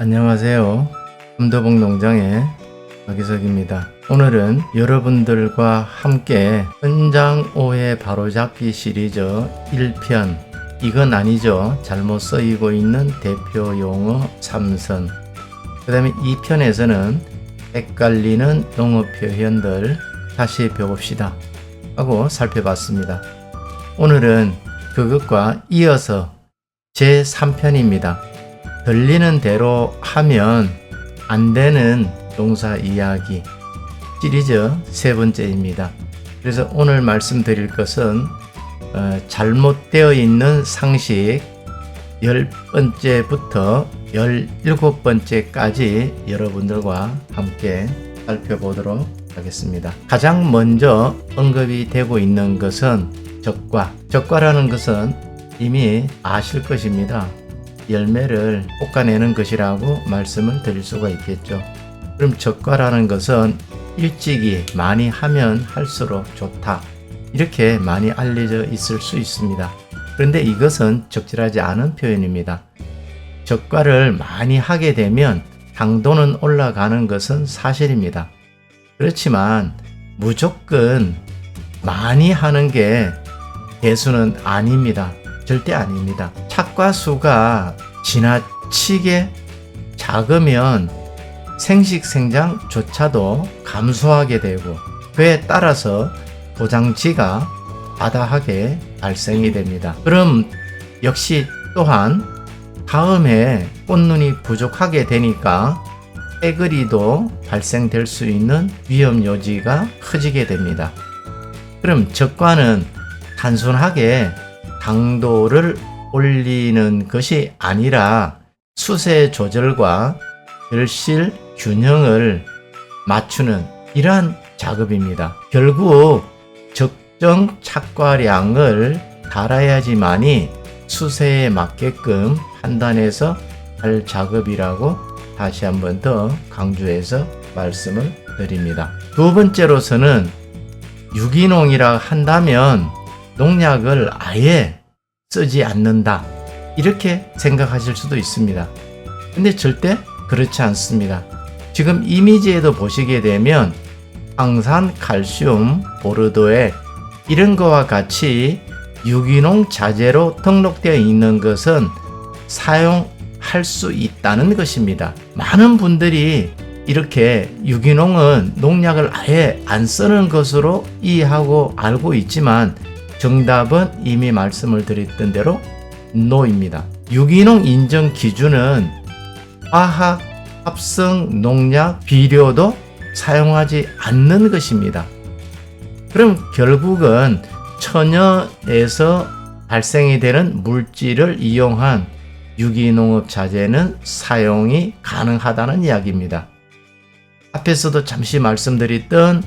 안녕하세요. 함도봉 농장의 박희석입니다. 오늘은 여러분들과 함께 현장 오해 바로잡기 시리즈 1편 이건 아니죠. 잘못 쓰이고 있는 대표 용어 3선 그 다음에 2편에서는 헷갈리는 용어 표현들 다시 배웁시다 하고 살펴봤습니다. 오늘은 그것과 이어서 제3편입니다. 들리는 대로 하면 안 되는 동사 이야기 시리즈 세 번째입니다. 그래서 오늘 말씀드릴 것은 어, 잘못되어 있는 상식 열 번째부터 열일곱 번째까지 여러분들과 함께 살펴보도록 하겠습니다. 가장 먼저 언급이 되고 있는 것은 적과. 적과라는 것은 이미 아실 것입니다. 열매를 볶아내는 것이라고 말씀을 드릴 수가 있겠죠. 그럼 적과라는 것은 일찍이 많이 하면 할수록 좋다. 이렇게 많이 알려져 있을 수 있습니다. 그런데 이것은 적절하지 않은 표현입니다. 적과를 많이 하게 되면 당도는 올라가는 것은 사실입니다. 그렇지만 무조건 많이 하는 게 대수는 아닙니다. 절대 아닙니다. 착과 수가 지나치게 작으면 생식 생장조차도 감소하게 되고 그에 따라서 도장지가 바다하게 발생이 됩니다. 그럼 역시 또한 다음에 꽃눈이 부족하게 되니까 해그리도 발생될 수 있는 위험 요지가 커지게 됩니다. 그럼 적과는 단순하게 당도를 올리는 것이 아니라 수세 조절과 결실 균형을 맞추는 이러한 작업입니다. 결국 적정 착과량을 달아야지만이 수세에 맞게끔 판단해서 할 작업이라고 다시 한 번 더 강조해서 말씀을 드립니다. 두 번째로서는 유기농이라 한다면 농약을 아예 쓰지 않는다. 이렇게 생각하실 수도 있습니다. 근데 절대 그렇지 않습니다. 지금 이미지에도 보시게 되면 황산, 칼슘, 보르도액 이런 거와 같이 유기농 자재로 등록되어 있는 것은 사용할 수 있다는 것입니다. 많은 분들이 이렇게 유기농은 농약을 아예 안 쓰는 것으로 이해하고 알고 있지만 정답은 이미 말씀을 드렸던 대로 NO입니다. 유기농 인정 기준은 화학, 합성, 농약, 비료도 사용하지 않는 것입니다. 그럼 결국은 천연에서 발생이 되는 물질을 이용한 유기농업 자재는 사용이 가능하다는 이야기입니다. 앞에서도 잠시 말씀드렸던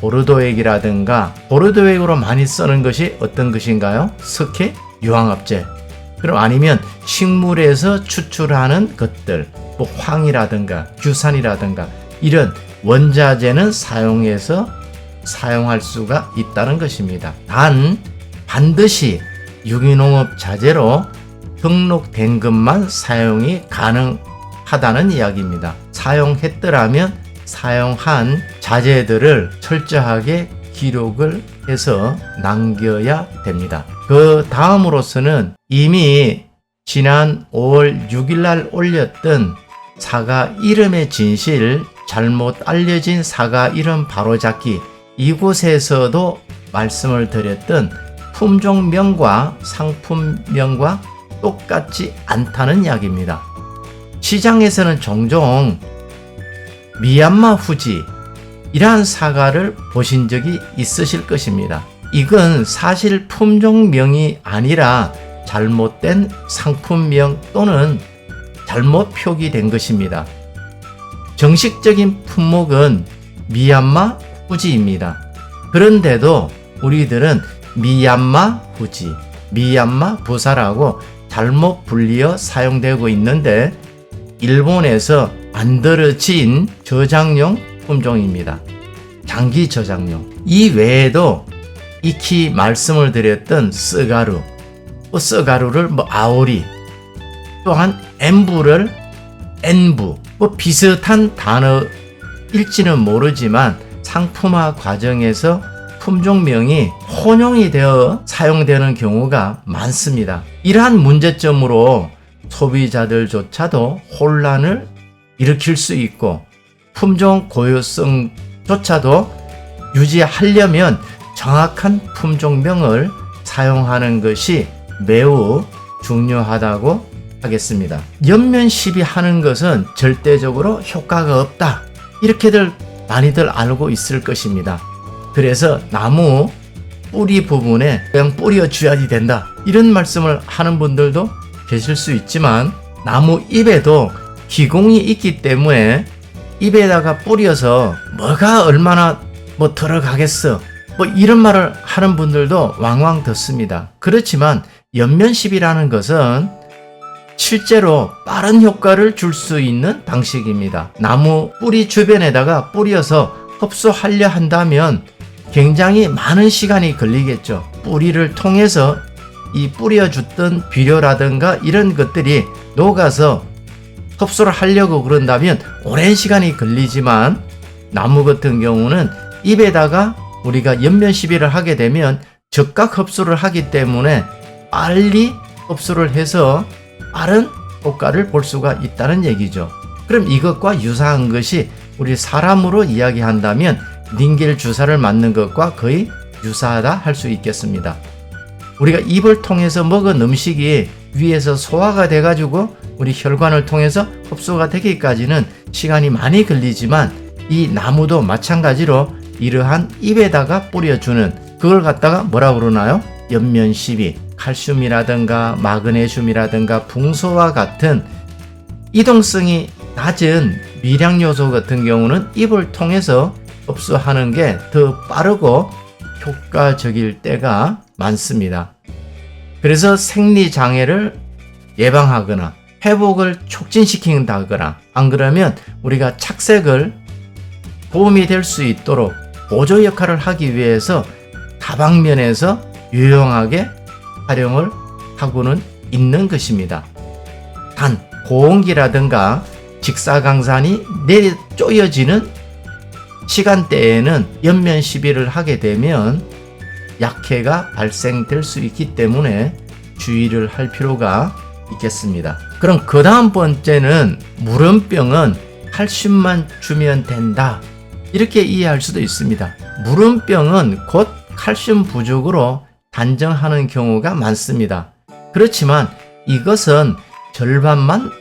보르도액이라든가 보르도액으로 많이 쓰는 것이 어떤 것인가요? 석회, 유황합제. 그럼 아니면 식물에서 추출하는 것들, 뭐 황이라든가 규산이라든가 이런 원자재는 사용해서 사용할 수가 있다는 것입니다. 단 반드시 유기농업 자재로 등록된 것만 사용이 가능하다는 이야기입니다. 사용했더라면 사용한 자재들을 철저하게 기록을 해서 남겨야 됩니다. 그 다음으로서는 이미 지난 5월 6일 날 올렸던 사과 이름의 진실 잘못 알려진 사과 이름 바로잡기 이곳에서도 말씀을 드렸던 품종명과 상품명과 똑같지 않다는 이야기입니다. 시장에서는 종종 미얀마 후지 이러한 사과를 보신 적이 있으실 것입니다. 이건 사실 품종명이 아니라 잘못된 상품명 또는 잘못 표기된 것입니다. 정식적인 품목은 미얀마 후지입니다. 그런데도 우리들은 미얀마 후지, 미얀마 부사라고 잘못 불리어 사용되고 있는데 일본에서 만들어진 저장용 품종입니다. 장기 저장용. 이 외에도 익히 말씀을 드렸던 쓰가루, 또 쓰가루를 뭐 아오리, 또한 엠부를 N부 뭐 비슷한 단어일지는 모르지만 상품화 과정에서 품종명이 혼용이 되어 사용되는 경우가 많습니다. 이러한 문제점으로 소비자들조차도 혼란을 일으킬 수 있고 품종 고유성조차도 유지하려면 정확한 품종명을 사용하는 것이 매우 중요하다고 하겠습니다. 연면 시비 하는 것은 절대적으로 효과가 없다. 이렇게들 많이들 알고 있을 것입니다. 그래서 나무 뿌리 부분에 그냥 뿌려줘야지 된다. 이런 말씀을 하는 분들도 계실 수 있지만 나무 잎에도 기공이 있기 때문에 잎에다가 뿌려서 뭐가 얼마나 뭐 들어가겠어. 뭐 이런 말을 하는 분들도 왕왕 듣습니다. 그렇지만 연면십이라는 것은 실제로 빠른 효과를 줄 수 있는 방식입니다. 나무 뿌리 주변에다가 뿌려서 흡수하려 한다면 굉장히 많은 시간이 걸리겠죠. 뿌리를 통해서 이 뿌려줬던 비료라든가 이런 것들이 녹아서 흡수를 하려고 그런다면 오랜 시간이 걸리지만 나무 같은 경우는 입에다가 우리가 연면 시비를 하게 되면 즉각 흡수를 하기 때문에 빨리 흡수를 해서 빠른 효과를 볼 수가 있다는 얘기죠. 그럼 이것과 유사한 것이 우리 사람으로 이야기한다면 닌겔 주사를 맞는 것과 거의 유사하다 할 수 있겠습니다. 우리가 입을 통해서 먹은 음식이 위에서 소화가 돼가지고 우리 혈관을 통해서 흡수가 되기까지는 시간이 많이 걸리지만 이 나무도 마찬가지로 이러한 입에다가 뿌려주는 그걸 갖다가 뭐라 그러나요? 연면시비, 칼슘이라든가 마그네슘이라든가 붕소와 같은 이동성이 낮은 미량 요소 같은 경우는 입을 통해서 흡수하는 게 더 빠르고 효과적일 때가 많습니다. 그래서 생리 장애를 예방하거나 회복을 촉진시킨다거나 안 그러면 우리가 착색을 도움이 될 수 있도록 보조 역할을 하기 위해서 다방면에서 유용하게 활용을 하고는 있는 것입니다. 단 고온기라든가 직사광산이 내려 쪼여지는 시간대에는 연면 시비를 하게 되면 약해가 발생될 수 있기 때문에 주의를 할 필요가 있겠습니다. 그럼 그 다음 번째는 무름병은 칼슘만 주면 된다. 이렇게 이해할 수도 있습니다. 무름병은 곧 칼슘 부족으로 단정하는 경우가 많습니다. 그렇지만 이것은 절반만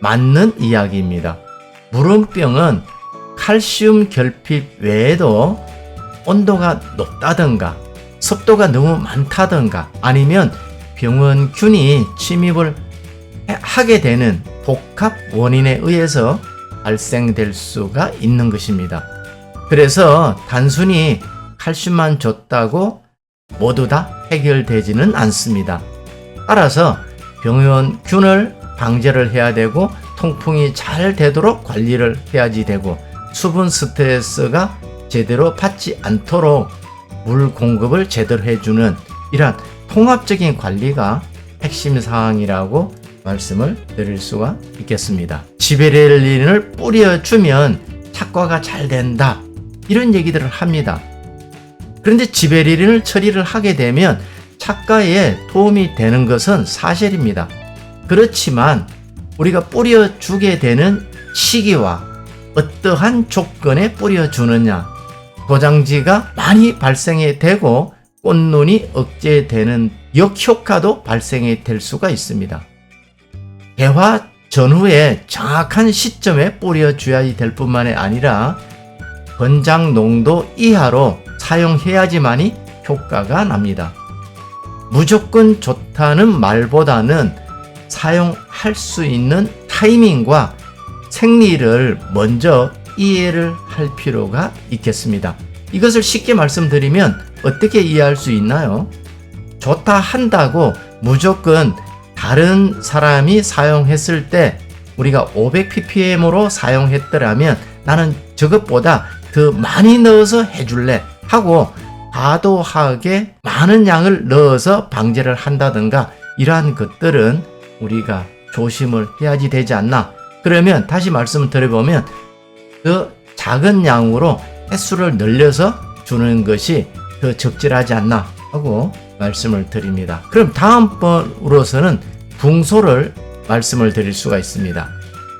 맞는 이야기입니다. 무름병은 칼슘 결핍 외에도 온도가 높다든가 습도가 너무 많다든가 아니면 병원균이 침입을 하게 되는 복합 원인에 의해서 발생될 수가 있는 것입니다. 그래서 단순히 칼슘만 줬다고 모두 다 해결되지는 않습니다. 따라서 병원균을 방제를 해야 되고 통풍이 잘 되도록 관리를 해야지 되고 수분 스트레스가 제대로 받지 않도록 물 공급을 제대로 해주는 이러한 통합적인 관리가 핵심 사항이라고 말씀을 드릴 수가 있겠습니다. 지베렐린을 뿌려주면 착과가 잘 된다. 이런 얘기들을 합니다. 그런데 지베렐린을 처리를 하게 되면 착과에 도움이 되는 것은 사실입니다. 그렇지만 우리가 뿌려주게 되는 시기와 어떠한 조건에 뿌려주느냐 도장지가 많이 발생이 되고 꽃눈이 억제되는 역효과도 발생이 될 수가 있습니다. 개화 전후에 정확한 시점에 뿌려줘야 될 뿐만 아니라 권장 농도 이하로 사용해야지만이 효과가 납니다. 무조건 좋다는 말보다는 사용할 수 있는 타이밍과 생리를 먼저 이해를 할 필요가 있겠습니다. 이것을 쉽게 말씀드리면 어떻게 이해할 수 있나요? 좋다 한다고 무조건 다른 사람이 사용했을 때 우리가 500ppm으로 사용했더라면 나는 저것보다 더 많이 넣어서 해줄래 하고 과도하게 많은 양을 넣어서 방제를 한다든가 이러한 것들은 우리가 조심을 해야지 되지 않나 그러면 다시 말씀을 드려보면 그 작은 양으로 횟수를 늘려서 주는 것이 더 적절하지 않나 하고 말씀을 드립니다. 그럼 다음번으로서는 붕소를 말씀을 드릴 수가 있습니다.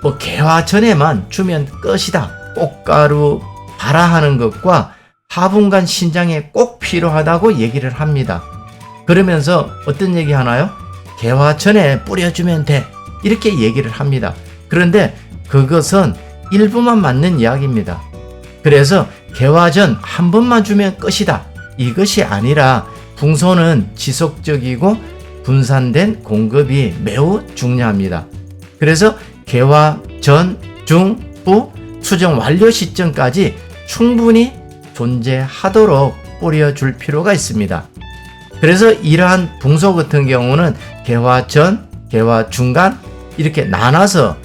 뭐 개화 전에만 주면 끝이다. 꽃가루 발화하는 것과 하분간 신장에 꼭 필요하다고 얘기를 합니다. 그러면서 어떤 얘기 하나요? 개화 전에 뿌려주면 돼. 이렇게 얘기를 합니다. 그런데 그것은 일부만 맞는 이야기입니다. 그래서 개화 전 한 번만 주면 끝이다. 이것이 아니라 붕소는 지속적이고 분산된 공급이 매우 중요합니다. 그래서 개화 전, 중, 후 수정 완료 시점까지 충분히 존재하도록 뿌려줄 필요가 있습니다. 그래서 이러한 붕소 같은 경우는 개화 전, 개화 중간 이렇게 나눠서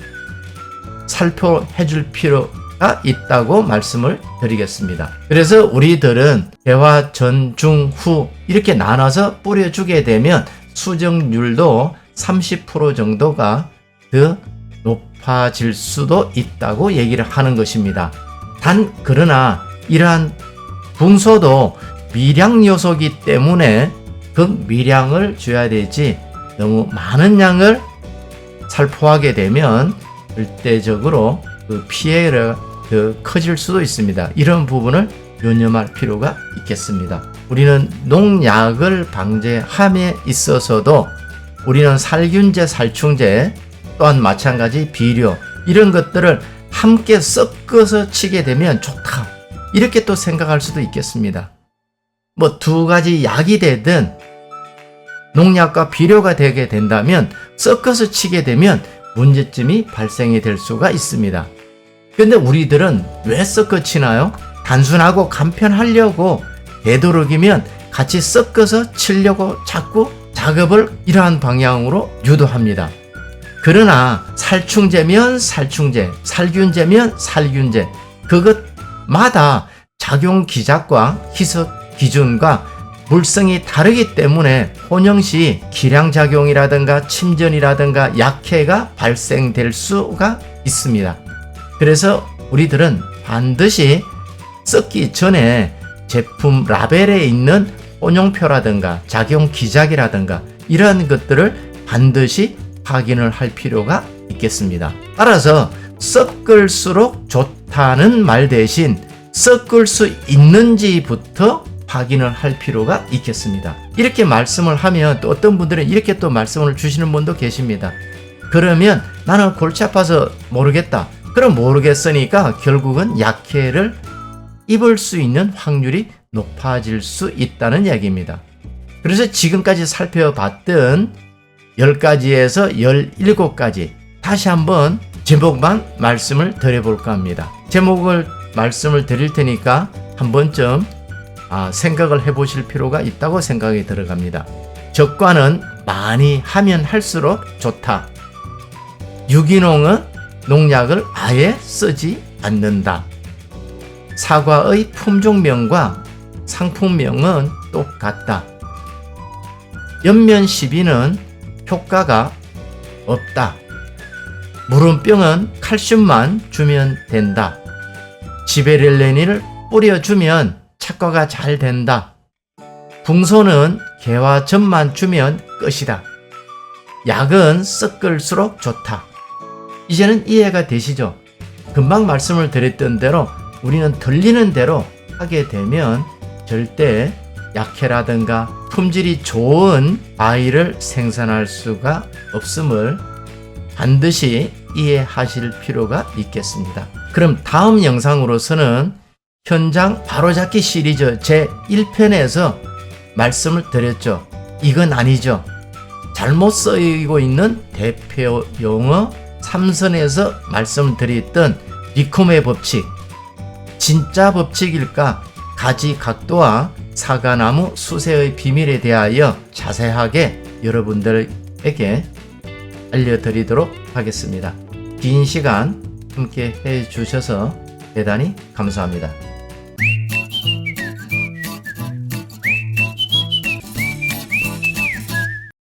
살펴해 줄 필요가 있다고 말씀을 드리겠습니다. 그래서 우리들은 개화 전, 중, 후 이렇게 나눠서 뿌려주게 되면 수정률도 30% 정도가 더 높아질 수도 있다고 얘기를 하는 것입니다. 단 그러나 이러한 붕소도 미량 요소기 때문에 그 미량을 줘야 되지 너무 많은 양을 살포하게 되면 절대적으로 그 피해가 더 커질 수도 있습니다. 이런 부분을 유념할 필요가 있겠습니다. 우리는 농약을 방제함에 있어서도 우리는 살균제, 살충제 또한 마찬가지 비료 이런 것들을 함께 섞어서 치게 되면 좋다. 이렇게 또 생각할 수도 있겠습니다. 뭐 두 가지 약이 되든 농약과 비료가 되게 된다면 섞어서 치게 되면 문제점이 발생이 될 수가 있습니다. 근데 우리들은 왜 섞어 치나요? 단순하고 간편하려고 되도록이면 같이 섞어서 치려고 자꾸 작업을 이러한 방향으로 유도합니다. 그러나 살충제면 살충제, 살균제면 살균제, 그것마다 작용 기작과 희석 기준과 물성이 다르기 때문에 혼용 시 기량작용이라든가 침전이라든가 약해가 발생될 수가 있습니다. 그래서 우리들은 반드시 썩기 전에 제품 라벨에 있는 혼용표라든가 작용 기작이라든가 이러한 것들을 반드시 확인을 할 필요가 있겠습니다. 따라서 섞을수록 좋다는 말 대신 섞을 수 있는지부터 확인을 할 필요가 있겠습니다. 이렇게 말씀을 하면 또 어떤 분들은 이렇게 또 말씀을 주시는 분도 계십니다. 그러면 나는 골치 아파서 모르겠다. 그럼 모르겠으니까 결국은 약해를 입을 수 있는 확률이 높아질 수 있다는 이야기입니다. 그래서 지금까지 살펴봤던 10가지에서 17가지 다시 한번 제목만 말씀을 드려볼까 합니다. 제목을 말씀을 드릴 테니까 한 번쯤 아, 생각을 해보실 필요가 있다고 생각이 들어갑니다. 적과는 많이 하면 할수록 좋다. 유기농은 농약을 아예 쓰지 않는다. 사과의 품종명과 상품명은 똑같다. 연면 시비는 효과가 없다. 물음병은 칼슘만 주면 된다. 지베렐레닌을 뿌려주면 착과가 잘 된다. 붕소는 개와 젖만 주면 끝이다. 약은 섞을수록 좋다. 이제는 이해가 되시죠? 금방 말씀을 드렸던 대로 우리는 들리는 대로 하게 되면 절대 약해라든가 품질이 좋은 아이를 생산할 수가 없음을 반드시 이해하실 필요가 있겠습니다. 그럼 다음 영상으로서는 현장 바로잡기 시리즈 제 1편에서 말씀을 드렸죠. 이건 아니죠. 잘못 쓰이고 있는 대표 용어 3선에서 말씀을 드렸던 리콤의 법칙. 진짜 법칙일까? 가지 각도와 사과나무 수세의 비밀에 대하여 자세하게 여러분들에게 알려드리도록 하겠습니다. 긴 시간 함께 해 주셔서 대단히 감사합니다.